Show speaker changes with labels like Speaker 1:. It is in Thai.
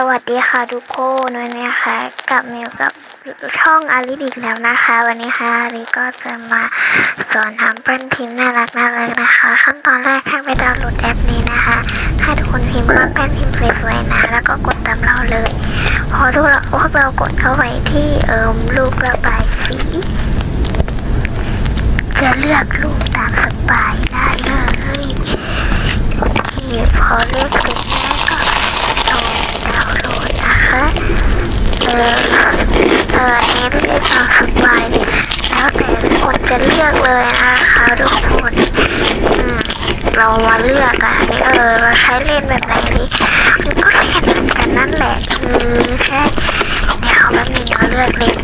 Speaker 1: สวัสดีค่ะทุกคนวันนี้นะคะกับมาอยู่กับช่องอาริอีกแล้วนะคะ วันนี้ค่ะอาริก็จะมาสอนทำปั้นพิมพ์น่ารักน่ารักนะคะ ขั้นตอนแรกให้ไปดาวน์โหลดแอปนี้นะคะให้ทุกคนพิมพ์ว่าแป้นพิมพ์สวยๆนะ แล้วก็กดตามเราเลย พอทุกเราพวกเรากดเข้าไปที่เอิมรูประบายสีจะเลือกรูปตามสบายได้เลยโอเคพอเลือก เออเอออันนี้เลือกตามสบายแล้วแต่คนจะเลือกเลยนะคะทุกคนอืมเรามาเลือกอะอันนี้เออเราใช้เล่นแบบไหนดีมันก็แค่เหมือนกันนั่นแหละอืมแค่เดี๋ยวเขาแบบนี้เราเลือกเล่น